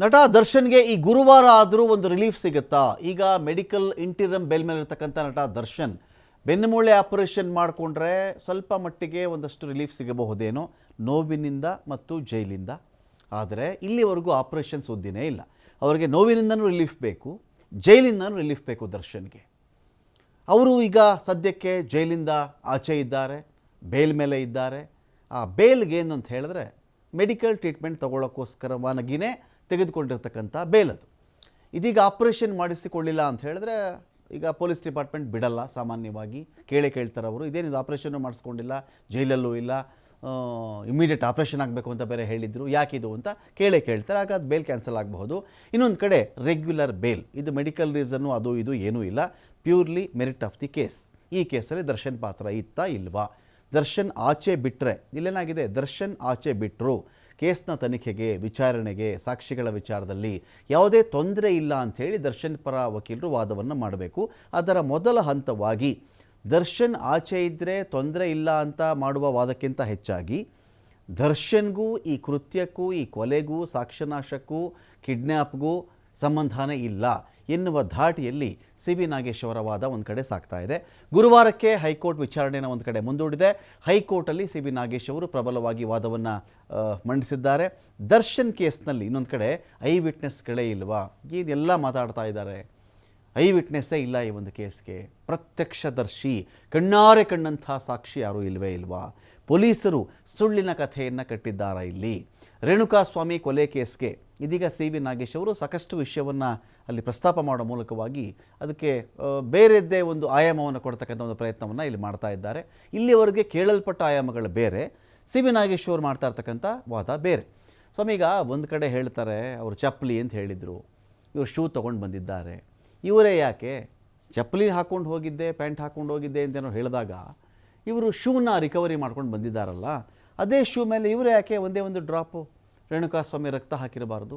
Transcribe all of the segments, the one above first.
ನಟ ದರ್ಶನ್ಗೆ ಈ ಗುರುವಾರ ಆದರೂ ಒಂದು ರಿಲೀಫ್ ಸಿಗುತ್ತಾ? ಈಗ ಮೆಡಿಕಲ್ ಇಂಟೀರಿಯಂ ಬೆಲ್ ಮೇಲೆ ಇರ್ತಕ್ಕಂಥ ನಟ ದರ್ಶನ್ ಬೆನ್ನುಮೂಳೆ ಆಪರೇಷನ್ ಮಾಡಿಕೊಂಡ್ರೆ ಸ್ವಲ್ಪ ಮಟ್ಟಿಗೆ ಒಂದಷ್ಟು ರಿಲೀಫ್ ಸಿಗಬಹುದೇನೋ ನೋವಿನಿಂದ ಮತ್ತು ಜೈಲಿಂದ. ಆದರೆ ಇಲ್ಲಿವರೆಗೂ ಆಪರೇಷನ್ ಸುದ್ದಿನೇ ಇಲ್ಲ. ಅವರಿಗೆ ನೋವಿನಿಂದನೂ ರಿಲೀಫ್ ಬೇಕು, ಜೈಲಿಂದನೂ ರಿಲೀಫ್ ಬೇಕು ದರ್ಶನ್ಗೆ. ಅವರು ಈಗ ಸದ್ಯಕ್ಕೆ ಜೈಲಿಂದ ಆಚೆ ಇದ್ದಾರೆ, ಬೇಲ್ ಮೇಲೆ ಇದ್ದಾರೆ. ಆ ಬೇಲ್ಗೆ ಏನಂತ ಹೇಳಿದ್ರೆ ಮೆಡಿಕಲ್ ಟ್ರೀಟ್ಮೆಂಟ್ ತಗೊಳ್ಳೋಕ್ಕೋಸ್ಕರವಾಗಿನೇ ತೆಗೆದುಕೊಂಡಿರ್ತಕ್ಕಂಥ ಬೇಲ್ ಅದು ಇದೀಗ ಆಪರೇಷನ್ ಮಾಡಿಸಿಕೊಳ್ಳಿಲ್ಲ ಅಂತ ಹೇಳಿದ್ರೆ ಈಗ ಪೊಲೀಸ್ ಡಿಪಾರ್ಟ್ಮೆಂಟ್ ಬಿಡಲ್ಲ ಸಾಮಾನ್ಯವಾಗಿ. ಕೇಳೇ ಕೇಳ್ತಾರೆ ಅವರು ಇದೇನಿದು ಆಪರೇಷನ್ ಮಾಡಿಸ್ಕೊಂಡಿಲ್ಲ, ಜೈಲಲ್ಲೂ ಇಲ್ಲ ಇಮಿಡಿಯೇಟ್ ಆಪ್ರೇಷನ್ ಆಗಬೇಕು ಅಂತ ಬೇರೆ ಹೇಳಿದರು, ಯಾಕಿದು ಅಂತ ಕೇಳೇ ಕೇಳ್ತಾರೆ, ಆಗ ಅದು ಬೇಲ್ ಕ್ಯಾನ್ಸಲ್ ಆಗಬಹುದು. ಇನ್ನೊಂದು ಕಡೆ ರೆಗ್ಯುಲರ್ ಬೇಲ್, ಇದು ಮೆಡಿಕಲ್ ರೀಸನ್ನು ಅದು ಇದು ಏನೂ ಇಲ್ಲ, purely merit of the case. ಈ ಕೇಸಲ್ಲಿ ದರ್ಶನ್ ಪಾತ್ರ ಇತ್ತಾ ಇಲ್ವಾ? ದರ್ಶನ್ ಆಚೆ ಬಿಟ್ಟರೆ ಇಲ್ಲೇನಾಗಿದೆ? ದರ್ಶನ್ ಆಚೆ ಬಿಟ್ಟರು ಕೇಸ್ನ ತನಿಖೆಗೆ, ವಿಚಾರಣೆಗೆ, ಸಾಕ್ಷಿಗಳ ವಿಚಾರದಲ್ಲಿ ಯಾವುದೇ ತೊಂದರೆ ಇಲ್ಲ ಅಂಥೇಳಿ ದರ್ಶನ್ ಪರ ವಕೀಲರು ವಾದವನ್ನು ಮಾಡಬೇಕು. ಅದರ ಮೊದಲ ಹಂತವಾಗಿ ದರ್ಶನ್ ಆಚೆ ಇದ್ದರೆ ತೊಂದರೆ ಇಲ್ಲ ಅಂತ ಮಾಡುವ ವಾದಕ್ಕಿಂತ ಹೆಚ್ಚಾಗಿ ದರ್ಶನ್ಗೂ, ಈ ಕೃತ್ಯಕ್ಕೂ, ಈ ಕೊಲೆಗೂ, ಸಾಕ್ಷ್ಯನಾಶಕ್ಕೂ ಕಿಡ್ನ್ಯಾಪ್ಗೂ ಸಂಬಂಧನೇ ಇಲ್ಲ ಎನ್ನುವ ಧಾಟಿಯಲ್ಲಿ ಸಿ ವಿ ನಾಗೇಶ್ ಅವರ ವಾದ ಒಂದು ಕಡೆ ಸಾಕ್ತಾ ಇದೆ. ಗುರುವಾರಕ್ಕೆ ಹೈಕೋರ್ಟ್ ವಿಚಾರಣೆನ ಒಂದು ಕಡೆ ಮುಂದೂಡಿದೆ. ಹೈಕೋರ್ಟಲ್ಲಿ ಸಿ ವಿ ನಾಗೇಶ್ ಅವರು ಪ್ರಬಲವಾಗಿ ವಾದವನ್ನು ಮಂಡಿಸಿದ್ದಾರೆ. ದರ್ಶನ್ ಕೇಸ್ನಲ್ಲಿ ಇನ್ನೊಂದು ಕಡೆ ಐ ವಿಟ್ನೆಸ್ಗಳೇ ಇಲ್ವಾ? ಇದೆಲ್ಲ ಮಾತಾಡ್ತಾ ಇದ್ದಾರೆ. ಐ ವಿಟ್ನೆಸ್ಸೇ ಇಲ್ಲ ಈ ಒಂದು ಕೇಸ್ಗೆ. ಪ್ರತ್ಯಕ್ಷದರ್ಶಿ, ಕಣ್ಣಾರೆ ಕಣ್ಣಂಥ ಸಾಕ್ಷಿ ಯಾರೂ ಇಲ್ವೇ ಇಲ್ವಾ? ಪೊಲೀಸರು ಸುಳ್ಳಿನ ಕಥೆಯನ್ನು ಕಟ್ಟಿದ್ದಾರಾ ಇಲ್ಲಿ? ರೇಣುಕಾಸ್ವಾಮಿ ಕೊಲೆ ಕೇಸ್ಗೆ ಇದೀಗ ಸಿ ವಿ ನಾಗೇಶ್ ಅವರು ಸಾಕಷ್ಟು ವಿಷಯವನ್ನು ಅಲ್ಲಿ ಪ್ರಸ್ತಾಪ ಮಾಡೋ ಮೂಲಕವಾಗಿ ಅದಕ್ಕೆ ಬೇರೆದ್ದೇ ಒಂದು ಆಯಾಮವನ್ನು ಕೊಡ್ತಕ್ಕಂಥ ಒಂದು ಪ್ರಯತ್ನವನ್ನು ಇಲ್ಲಿ ಮಾಡ್ತಾ ಇದ್ದಾರೆ. ಇಲ್ಲಿವರೆಗೆ ಕೇಳಲ್ಪಟ್ಟ ಆಯಾಮಗಳು ಬೇರೆ, ಸಿ ವಿ ನಾಗೇಶ್ ಅವರು ಮಾಡ್ತಾ ಇರ್ತಕ್ಕಂಥ ವಾದ ಬೇರೆ. ಸ್ವಾಮಿ, ಈಗ ಒಂದು ಕಡೆ ಹೇಳ್ತಾರೆ, ಅವರು ಚಪ್ಪಲಿ ಅಂತ ಹೇಳಿದರು, ಇವರು ಶೂ ತೊಗೊಂಡು ಬಂದಿದ್ದಾರೆ. ಇವರೇ ಯಾಕೆ? ಚಪ್ಪಲಿ ಹಾಕ್ಕೊಂಡು ಹೋಗಿದ್ದೆ, ಪ್ಯಾಂಟ್ ಹಾಕ್ಕೊಂಡು ಹೋಗಿದ್ದೆ ಅಂತೇನೋ ಹೇಳಿದಾಗ ಇವರು ಶೂನ ರಿಕವರಿ ಮಾಡ್ಕೊಂಡು ಬಂದಿದ್ದಾರಲ್ಲ ಅದೇ ಶೂ ಮೇಲೆ ಇವರೇ ಯಾಕೆ ಒಂದೇ ಒಂದು ಡ್ರಾಪು ರೇಣುಕಾಸ್ವಾಮಿ ರಕ್ತ ಹಾಕಿರಬಾರ್ದು?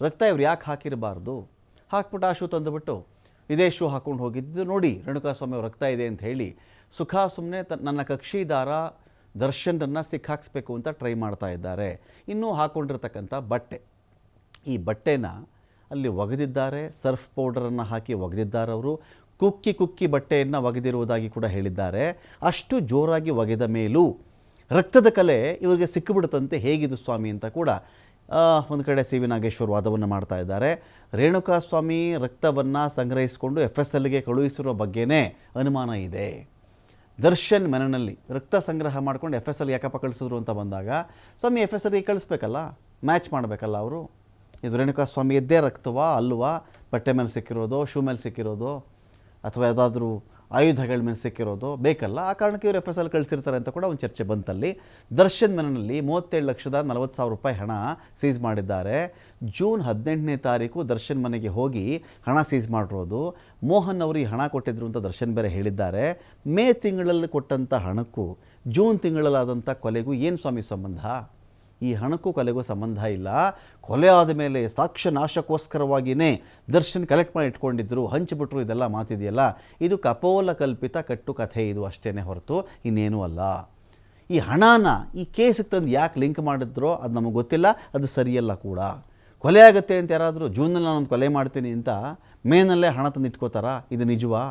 ರಕ್ತ ಇವ್ರು ಯಾಕೆ ಹಾಕಿರಬಾರ್ದು? ಹಾಕ್ಬಿಟ್ಟು ಆ ಶೂ ತಂದುಬಿಟ್ಟು ಇದೇ ಶೂ ಹಾಕ್ಕೊಂಡು ಹೋಗಿದ್ದು ನೋಡಿ ರೇಣುಕಾಸ್ವಾಮಿ ಅವ್ರ ರಕ್ತ ಇದೆ ಅಂತ ಹೇಳಿ ಸುಖ ಸುಮ್ಮನೆ ತ, ನನ್ನ ಕಕ್ಷಿದಾರ ದರ್ಶನನ್ನು ಸಿಕ್ಕಾಕ್ಸ್ಬೇಕು ಅಂತ ಟ್ರೈ ಮಾಡ್ತಾ ಇದ್ದಾರೆ. ಇನ್ನೂ ಹಾಕ್ಕೊಂಡಿರ್ತಕ್ಕಂಥ ಬಟ್ಟೆ. ಈ ಬಟ್ಟೆನ ಅಲ್ಲಿ ಒಗೆದಿದ್ದಾರೆ ಸರ್ಫ್ ಪೌಡರನ್ನು ಹಾಕಿ ಒಗೆದಿದ್ದಾರೆ ಅವರು. ಕುಕ್ಕಿ ಕುಕ್ಕಿ ಬಟ್ಟೆಯನ್ನು ಒಗೆದಿರುವುದಾಗಿ ಕೂಡ ಹೇಳಿದ್ದಾರೆ. ಅಷ್ಟು ಜೋರಾಗಿ ಒಗೆದ ಮೇಲೂ ರಕ್ತದ ಕಲೆ ಇವರಿಗೆ ಸಿಕ್ಕಿಬಿಡುತ್ತಂತೆ ಹೇಗಿದು ಸ್ವಾಮಿ ಅಂತ ಕೂಡ ಒಂದು ಕಡೆ ಸಿ ವಿ ನಾಗೇಶ್ವರ್ ವಾದವನ್ನು ಮಾಡ್ತಾ ಇದ್ದಾರೆ. ರೇಣುಕಾಸ್ವಾಮಿ ರಕ್ತವನ್ನು ಸಂಗ್ರಹಿಸಿಕೊಂಡು ಎಫ್ ಎಸ್ ಎಲ್ಗೆ ಕಳುಹಿಸಿರೋ ಬಗ್ಗೆನೇ ಅನುಮಾನ ಇದೆ. ದರ್ಶನ್ ಮನೆಯಲ್ಲಿ ರಕ್ತ ಸಂಗ್ರಹ ಮಾಡ್ಕೊಂಡು ಎಫ್ ಎಸ್ ಎಲ್ ಯಾಕಪ್ಪ ಕಳಿಸಿದ್ರು ಅಂತ ಬಂದಾಗ, ಸ್ವಾಮಿ ಎಫ್ ಎಸ್ ಎಲ್ಗೆ ಕಳಿಸ್ಬೇಕಲ್ಲ ಮ್ಯಾಚ್ ಮಾಡಬೇಕಲ್ಲ ಅವರು? ಇದು ರೇಣುಕಾ ಸ್ವಾಮಿ ಎದ್ದೇ ರಕ್ತವಾ, ಅಲ್ವಾ? ಬಟ್ಟೆ ಮೇಲೆ ಸಿಕ್ಕಿರೋದು ಶೂ ಮೇಲೆ ಸಿಕ್ಕಿರೋದು? ಅಥವಾ ಯಾವುದಾದ್ರೂ ಆಯುಧಗಳ ಮೇಲೆ ಸಿಕ್ಕಿರೋದು ಬೇಕಲ್ಲ, ಆ ಕಾರಣಕ್ಕೆ ಇವರು ಎಫ್ ಎಸ್ ಎಲ್ ಕಳಿಸಿರ್ತಾರೆ ಅಂತ ಕೂಡ ಒಂದು ಚರ್ಚೆ ಬಂತಲ್ಲಿ. ದರ್ಶನ್ ಮನೆಯಲ್ಲಿ ಮೂವತ್ತೇಳು ಲಕ್ಷದ ನಲವತ್ತು ಸಾವಿರ ರೂಪಾಯಿ ಹಣ ಸೀಸ್ ಮಾಡಿದ್ದಾರೆ. ಜೂನ್ ಹದಿನೆಂಟನೇ ತಾರೀಕು ದರ್ಶನ್ ಮನೆಗೆ ಹೋಗಿ ಹಣ ಸೀಸ್ ಮಾಡಿರೋದು. ಮೋಹನ್ ಅವರು ಹಣ ಕೊಟ್ಟಿದ್ರು ಅಂತ ದರ್ಶನ್ ಬೇರೆ ಹೇಳಿದ್ದಾರೆ. ಮೇ ತಿಂಗಳಲ್ಲಿ ಕೊಟ್ಟಂಥ ಹಣಕ್ಕೂ, ಜೂನ್ ತಿಂಗಳಲ್ಲಾದಂಥ ಕೊಲೆಗೂ ಏನು ಸ್ವಾಮಿ ಸಂಬಂಧ? ಈ ಹಣಕ್ಕೂ ಕೊಲೆಗೂ ಸಂಬಂಧ ಇಲ್ಲ. ಕೊಲೆ ಆದ ಮೇಲೆ ಸಾಕ್ಷ್ಯ ನಾಶಕ್ಕೋಸ್ಕರವಾಗಿಯೇ ದರ್ಶನ್ ಕಲೆಕ್ಟ್ ಮಾಡಿ ಇಟ್ಕೊಂಡಿದ್ರು. ಹಂಚಿಬಿಟ್ರು ಇದೆಲ್ಲ ಮಾತಿದೆಯಲ್ಲ? ಇದು ಕಪೋಲ ಕಲ್ಪಿತ ಕಟ್ಟು ಕಥೆ ಇದು ಅಷ್ಟೇ ಹೊರತು ಇನ್ನೇನೂ ಅಲ್ಲ. ಈ ಹಣನ ಈ ಕೇಸಿಗೆ ತಂದು ಯಾಕೆ ಲಿಂಕ್ ಮಾಡಿದ್ರೋ ಅದು ನಮಗೆ ಗೊತ್ತಿಲ್ಲ, ಅದು ಸರಿಯಲ್ಲ ಕೂಡ. ಕೊಲೆ ಆಗುತ್ತೆ ಅಂತ ಯಾರಾದರೂ ಜೂನಲ್ಲಿ ನಾನೊಂದು ಕೊಲೆ ಮಾಡ್ತೀನಿ ಅಂತ ಮೇನಲ್ಲೇ ಹಣ ತಂದು ಇಟ್ಕೋತಾರಾ ಇದು ನಿಜವಾ?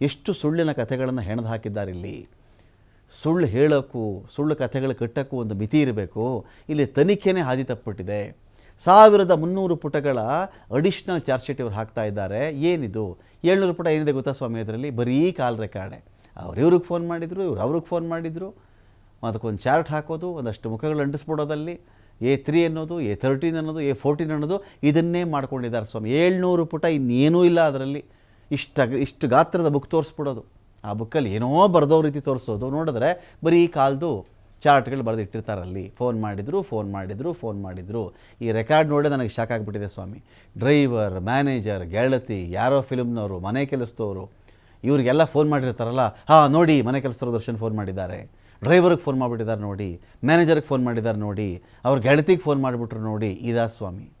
ಎಷ್ಟು ಸುಳ್ಳಿನ ಕಥೆಗಳನ್ನು ಹೆಣೆದು ಹಾಕಿದ್ದಾರೆ ಇಲ್ಲಿ. ಸುಳ್ಳು ಹೇಳೋಕ್ಕೂ ಸುಳ್ಳು ಕಥೆಗಳು ಕಟ್ಟೋಕ್ಕೂ ಒಂದು ಮಿತಿ ಇರಬೇಕು. ಇಲ್ಲಿ ತನಿಖೆನೇ ಹಾದಿ ತಪ್ಪಿಬಿಟ್ಟಿದೆ ಸಾವಿರದ ಮುನ್ನೂರು ಪುಟಗಳ ಅಡಿಷ್ನಲ್ ಚಾರ್ಜ್ ಶೀಟ್ ಇವ್ರು ಹಾಕ್ತಾ ಇದ್ದಾರೆ. ಏನಿದು? ಏಳ್ನೂರು ಪುಟ ಏನಿದೆ ಗೊತ್ತಾ ಸ್ವಾಮಿ? ಅದರಲ್ಲಿ ಬರೀ ಕಾಲ್ ರೆಕಾರ್ಡೆ ಅವ್ರು ಇವ್ರಿಗೆ ಫೋನ್ ಮಾಡಿದರು, ಇವ್ರು ಅವ್ರಿಗೆ ಫೋನ್ ಮಾಡಿದರು. ಅದಕ್ಕೊಂದು ಚಾರ್ಟ್ ಹಾಕೋದು, ಒಂದಷ್ಟು ಮುಖಗಳು ಅಂಟಿಸ್ಬಿಡೋದಲ್ಲಿ ಎ ತ್ರೀ ಅನ್ನೋದು ಎ ತರ್ಟೀನ್ ಅನ್ನೋದು ಎ ಫೋರ್ಟೀನ್ ಅನ್ನೋದು ಇದನ್ನೇ ಮಾಡ್ಕೊಂಡಿದ್ದಾರೆ ಸ್ವಾಮಿ. ಏಳ್ನೂರು ಪುಟ ಇನ್ನೇನೂ ಇಲ್ಲ ಅದರಲ್ಲಿ. ಇಷ್ಟ, ಇಷ್ಟು ಗಾತ್ರದ ಬುಕ್ ತೋರಿಸ್ಬಿಡೋದು. ಆ ಬುಕ್ಕಲ್ಲಿ ಏನೋ ಬರೆದೋ ರೀತಿ ತೋರಿಸೋದು. ನೋಡಿದ್ರೆ ಬರೀ ಕಾಲ್ದು ಚಾರ್ಟ್ಗಳು ಬರೆದು ಇಟ್ಟಿರ್ತಾರಲ್ಲಿ ಫೋನ್ ಮಾಡಿದರು ಫೋನ್ ಮಾಡಿದರು ಫೋನ್ ಮಾಡಿದರು. ಈ ರೆಕಾರ್ಡ್ ನೋಡೇ ನನಗೆ ಶಾಕ್ ಆಗಿಬಿಟ್ಟಿದೆ ಸ್ವಾಮಿ. ಡ್ರೈವರ್, ಮ್ಯಾನೇಜರ್, ಗೆಳತಿ, ಯಾರೋ ಫಿಲ್ಮ್ನವರು, ಮನೆ ಕೆಲಸದವರು, ಇವರಿಗೆಲ್ಲ ಫೋನ್ ಮಾಡಿರ್ತಾರಲ್ಲ. ಹಾಂ, ನೋಡಿ, ಮನೆ ಕೆಲಸದವ್ರ ದರ್ಶನ್ ಫೋನ್ ಮಾಡಿದ್ದಾರೆ. ಡ್ರೈವರ್ಗೆ ಫೋನ್ ಮಾಡಿಬಿಟ್ಟಿದ್ದಾರೆ ನೋಡಿ, ಮ್ಯಾನೇಜರ್ಗೆ ಫೋನ್ ಮಾಡಿದ್ದಾರೆ ನೋಡಿ, ಅವ್ರ ಗೆಳತಿಗೆ ಫೋನ್ ಮಾಡಿಬಿಟ್ರು ನೋಡಿ, ಇದಾ ಸ್ವಾಮಿ.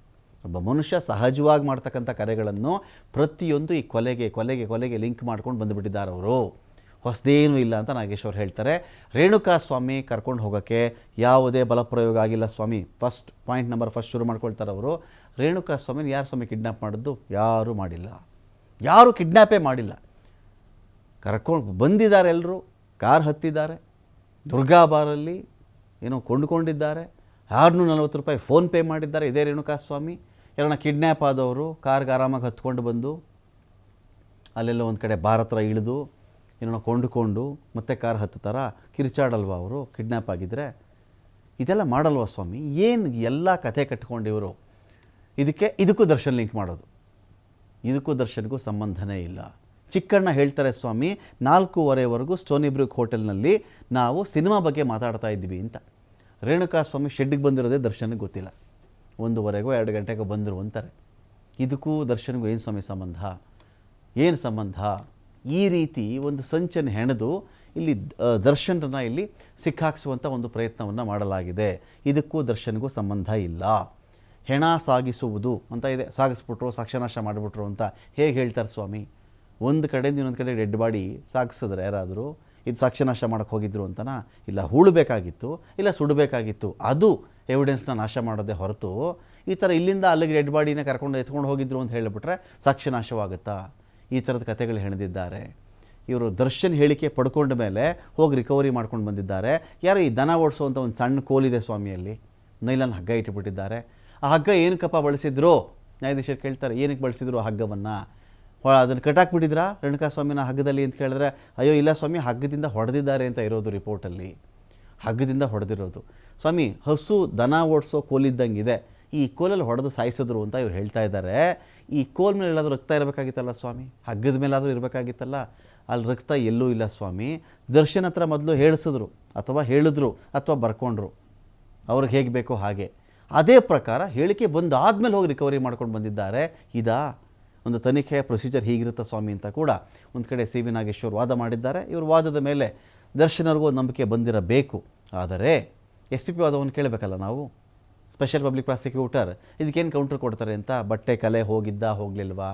ಒಬ್ಬ ಮನುಷ್ಯ ಸಹಜವಾಗಿ ಮಾಡ್ತಕ್ಕಂಥ ಕರೆಗಳನ್ನು ಪ್ರತಿಯೊಂದು ಈ ಕೊಲೆಗೆ ಕೊಲೆಗೆ ಕೊಲೆಗೆ ಲಿಂಕ್ ಮಾಡ್ಕೊಂಡು ಬಂದುಬಿಟ್ಟಿದ್ದಾರೆ ಅವರು. ಹೊಸದೇನೂ ಇಲ್ಲ ಅಂತ ನಾಗೇಶ್ವರ್ ಹೇಳ್ತಾರೆ. ರೇಣುಕಾ ಸ್ವಾಮಿ ಕರ್ಕೊಂಡು ಹೋಗೋಕ್ಕೆ ಯಾವುದೇ ಬಲಪ್ರಯೋಗ ಆಗಿಲ್ಲ ಸ್ವಾಮಿ. ಫಸ್ಟ್ ಪಾಯಿಂಟ್ ನಂಬರ್ ಫಸ್ಟ್ ಶುರು ಮಾಡ್ಕೊಳ್ತಾರೆ ಅವರು. ರೇಣುಕಾ ಸ್ವಾಮಿನ ಯಾರು ಸ್ವಾಮಿ ಕಿಡ್ನಾಪ್ ಮಾಡಿದ್ದು? ಯಾರೂ ಮಾಡಿಲ್ಲ. ಯಾರೂ ಕಿಡ್ನಾಪೇ ಮಾಡಿಲ್ಲ. ಕರ್ಕೊಂಡು ಬಂದಿದ್ದಾರೆ ಎಲ್ಲರೂ ಕಾರ್ ಹತ್ತಿದ್ದಾರೆ. ದುರ್ಗಾ ಬಾರಲ್ಲಿ ಏನೋ ಕೊಂಡುಕೊಂಡಿದ್ದಾರೆ. ಆರುನೂರ ನಲವತ್ತು ರೂಪಾಯಿ ಫೋನ್ಪೇ ಮಾಡಿದ್ದಾರೆ ಇದೇ ರೇಣುಕಾ ಸ್ವಾಮಿ ಯಾರನ್ನ ಕಿಡ್ನ್ಯಾಪ್ ಆದವರು, ಕಾರ್ಗೆ ಆರಾಮಾಗಿ ಹತ್ಕೊಂಡು ಬಂದು, ಅಲ್ಲೆಲ್ಲ ಒಂದು ಕಡೆ ಬಾರ್ ಹತ್ರ ಇಳಿದು, ಏನೋ ಕೊಂಡುಕೊಂಡು ಮತ್ತೆ ಕಾರ್ ಹತ್ತುತ್ತಾರ? ಕಿರಿಚಾಡಲ್ವಾ ಅವರು? ಕಿಡ್ನ್ಯಾಪ್ ಆಗಿದ್ದರೆ ಇದೆಲ್ಲ ಮಾಡಲ್ವಾ ಸ್ವಾಮಿ? ಏನು ಎಲ್ಲ ಕಥೆ ಕಟ್ಕೊಂಡಿವರು ಇದಕ್ಕೆ, ಇದಕ್ಕೂ ದರ್ಶನ್ ಲಿಂಕ್ ಮಾಡೋದು. ಇದಕ್ಕೂ ದರ್ಶನ್ಗೂ ಸಂಬಂಧನೇ ಇಲ್ಲ. ಚಿಕ್ಕಣ್ಣ ಹೇಳ್ತಾರೆ ಸ್ವಾಮಿ, ನಾಲ್ಕೂವರೆವರೆಗೂ ಸ್ಟೋನಿ ಬ್ರೂಕ್ ಹೋಟೆಲ್ನಲ್ಲಿ ನಾವು ಸಿನಿಮಾ ಬಗ್ಗೆ ಮಾತಾಡ್ತಾ ಇದ್ವಿ ಅಂತ. ರೇಣುಕಾ ಸ್ವಾಮಿ ಶೆಡ್ಡಿಗೆ ಬಂದಿರೋದೇ ದರ್ಶನಕ್ಕೆ ಗೊತ್ತಿಲ್ಲ. ಒಂದೂವರೆಗೋ ಎರಡು ಗಂಟೆಗೋ ಬಂದರು ಅಂತಾರೆ. ಇದಕ್ಕೂ ದರ್ಶನಗೂ ಏನು ಸ್ವಾಮಿ ಸಂಬಂಧ? ಏನು ಸಂಬಂಧ? ಈ ರೀತಿ ಒಂದು ಸಂಚನ್ನು ಹೆಣೆದು ಇಲ್ಲಿ ದರ್ಶನರನ್ನ ಇಲ್ಲಿ ಸಿಕ್ಕಾಕ್ಸುವಂಥ ಒಂದು ಪ್ರಯತ್ನವನ್ನು ಮಾಡಲಾಗಿದೆ. ಇದಕ್ಕೂ ದರ್ಶನ್ಗೂ ಸಂಬಂಧ ಇಲ್ಲ. ಹೆಣ ಸಾಗಿಸುವುದು ಅಂತ ಇದೆ. ಸಾಗಿಸ್ಬಿಟ್ರು ಸಾಕ್ಷನಾಶ ಮಾಡಿಬಿಟ್ರು ಅಂತ ಹೇಗೆ ಹೇಳ್ತಾರೆ ಸ್ವಾಮಿ? ಒಂದು ಕಡೆಯಿಂದ ಇನ್ನೊಂದು ಕಡೆ ಡೆಡ್ ಬಾಡಿ ಸಾಗಿಸಿದ್ರೆ ಯಾರಾದರೂ, ಇದು ಸಾಕ್ಷನಾಶ ಮಾಡೋಕ್ಕೆ ಹೋಗಿದ್ರು ಅಂತನಾ? ಇಲ್ಲ, ಹೂಳಬೇಕಾಗಿತ್ತು, ಇಲ್ಲ ಸುಡಬೇಕಾಗಿತ್ತು. ಅದು ಎವಿಡೆನ್ಸ್ನ ನಾಶ ಮಾಡೋದೇ ಹೊರತು ಈ ಥರ ಇಲ್ಲಿಂದ ಅಲ್ಲಿಗೆ ಡೆಡ್ ಬಾಡಿನ ಕರ್ಕೊಂಡು ಎತ್ಕೊಂಡು ಹೋಗಿದ್ರು ಅಂತ ಹೇಳಿಬಿಟ್ರೆ ಸಾಕ್ಷ್ಯನಾಶವಾಗುತ್ತಾ ಈ ಥರದ ಕಥೆಗಳು ಹೆಣೆದಿದ್ದಾರೆ. ಇವರು ದರ್ಶನ್ ಹೇಳಿಕೆ ಪಡ್ಕೊಂಡ ಮೇಲೆ ಹೋಗಿ ರಿಕವರಿ ಮಾಡ್ಕೊಂಡು ಬಂದಿದ್ದಾರೆ. ಯಾರು ಈ ದನ ಓಡಿಸುವಂಥ ಒಂದು ಸಣ್ಣ ಕೋಲಿದೆ ಸ್ವಾಮಿಯಲ್ಲಿ ನೈಲನ್ ಹಗ್ಗ ಇಟ್ಟುಬಿಟ್ಟಿದ್ದಾರೆ ಆ ಹಗ್ಗ ಏನಕ್ಕಪ್ಪ ಬಳಸಿದ್ರು? ನ್ಯಾಯಾಧೀಶರು ಕೇಳ್ತಾರೆ, ಏನಕ್ಕೆ ಬಳಸಿದ್ರು ಆ ಹಗ್ಗವನ್ನು? ಅದನ್ನು ಕಟ್ಟಾಕ್ಬಿಟ್ಟಿದ್ರಾ ರೇಣುಕಾ ಸ್ವಾಮಿನ ಹಗ್ಗದಲ್ಲಿ ಅಂತ ಕೇಳಿದ್ರೆ, ಅಯ್ಯೋ, ಇಲ್ಲ ಸ್ವಾಮಿ, ಹಗ್ಗದಿಂದ ಹೊಡೆದಿದ್ದಾರೆ ಅಂತ ಇರೋದು ರಿಪೋರ್ಟಲ್ಲಿ ಹಗ್ಗದಿಂದ ಹೊಡೆದಿರೋದು. ಸ್ವಾಮಿ, ಹಸು ದನ ಓಡಿಸೋ ಕೋಲಿದ್ದಂಗಿದೆ. ಈ ಕೋಲಲ್ಲಿ ಹೊಡೆದು ಸಾಯಿಸಿದ್ರು ಅಂತ ಇವ್ರು ಹೇಳ್ತಾ ಇದ್ದಾರೆ. ಈ ಕೋಲ್ ಮೇಲೆ ಎಲ್ಲಾದರೂ ರಕ್ತ ಇರಬೇಕಾಗಿತ್ತಲ್ಲ ಸ್ವಾಮಿ? ಹಗ್ಗದ ಮೇಲಾದರೂ ಇರಬೇಕಾಗಿತ್ತಲ್ಲ? ಅಲ್ಲಿ ರಕ್ತ ಎಲ್ಲೂ ಇಲ್ಲ ಸ್ವಾಮಿ. ದರ್ಶನ್ ಹತ್ರ ಮೊದಲು ಹೇಳಿಸಿದ್ರು, ಅಥವಾ ಹೇಳಿದ್ರು, ಅಥವಾ ಬರ್ಕೊಂಡ್ರು. ಅವ್ರಿಗೆ ಹೇಗೆ ಬೇಕೋ ಹಾಗೆ. ಅದೇ ಪ್ರಕಾರ ಹೇಳಿಕೆ ಬಂದಾದ್ಮೇಲೆ ಹೋಗಿ ರಿಕವರಿ ಮಾಡ್ಕೊಂಡು ಬಂದಿದ್ದಾರೆ. ಇದಾ? ಒಂದು ತನಿಖೆಯ ಪ್ರೊಸೀಜರ್ ಹೀಗಿರುತ್ತೆ ಸ್ವಾಮಿ ಅಂತ ಕೂಡ. ಒಂದು ಕಡೆ ಸಿ ವಿ ನಾಗೇಶ್ವರ್ ವಾದ ಮಾಡಿದ್ದಾರೆ. ಇವರು ವಾದದ ಮೇಲೆ ದರ್ಶನರಿಗೂ ನಂಬಿಕೆ ಬಂದಿರಬೇಕು. ಆದರೆ ಎಸ್ ಪಿ ಪಿ ವಾದವನ್ನು ಕೇಳಬೇಕಲ್ಲ ನಾವು? ಸ್ಪೆಷಲ್ ಪಬ್ಲಿಕ್ ಪ್ರಾಸಿಕ್ಯೂಟರ್ ಇದಕ್ಕೇನು ಕೌಂಟರ್ ಕೊಡ್ತಾರೆ ಅಂತ? ಬಟ್ಟೆ ಕಲೆ ಹೋಗಿದ್ದ, ಹೋಗಲಿಲ್ವಾ?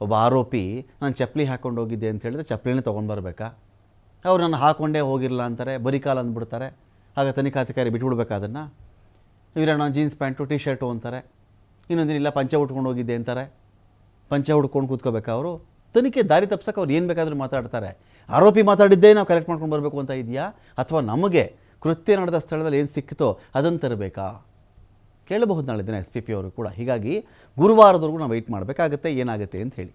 ಒಬ್ಬ ಆರೋಪಿ, ನಾನು ಚಪ್ಪಲಿ ಹಾಕ್ಕೊಂಡು ಹೋಗಿದ್ದೆ ಅಂತ ಹೇಳಿದ್ರೆ ಚಪ್ಪಲಿನೇ ತೊಗೊಂಡು ಬರಬೇಕಾ? ಅವ್ರು ನಾನು ಹಾಕ್ಕೊಂಡೇ ಹೋಗಿರಲ್ಲ ಅಂತಾರೆ, ಬರೀ ಕಾಲ ಅಂದ್ಬಿಡ್ತಾರೆ. ಆಗ ತನಿಖಾಧಿಕಾರಿ ಬಿಟ್ಬಿಡ್ಬೇಕು ಅದನ್ನು? ಇವರಣ್ಣ ಜೀನ್ಸ್ ಪ್ಯಾಂಟು ಟಿ ಶರ್ಟು ಅಂತಾರೆ. ಇನ್ನೊಂದಿನ ಇಲ್ಲ, ಪಂಚೆ ಉಟ್ಕೊಂಡು ಹೋಗಿದ್ದೆ ಅಂತಾರೆ. ಪಂಚೆ ಉಟ್ಕೊಂಡು ಕೂತ್ಕೋಬೇಕಾ ಅವರು? ತನಿಖೆ ದಾರಿ ತಪ್ಸಕ್ಕೆ ಅವ್ರು ಏನು ಬೇಕಾದರೂ ಮಾತಾಡ್ತಾರೆ. ಆರೋಪಿ ಮಾತಾಡಿದ್ದೇ ನಾವು ಕಲೆಕ್ಟ್ ಮಾಡ್ಕೊಂಡು ಬರಬೇಕು ಅಂತ ಇದೆಯಾ? ಅಥವಾ ನಮಗೆ ಕೃತ್ಯ ನಡೆದ ಸ್ಥಳದಲ್ಲಿ ಏನು ಸಿಕ್ಕಿತೋ ಅದನ್ನು ತರಬೇಕಾ? ಕೇಳಬಹುದು ನಾಳೆ ದಿನ ಎಸ್ ಪಿ ಪಿ ಅವರು ಕೂಡ. ಹೀಗಾಗಿ ಗುರುವಾರದವರೆಗೂ ನಾವು ವೆಯ್ಟ್ ಮಾಡಬೇಕಾಗತ್ತೆ, ಏನಾಗುತ್ತೆ ಅಂತ ಹೇಳಿ.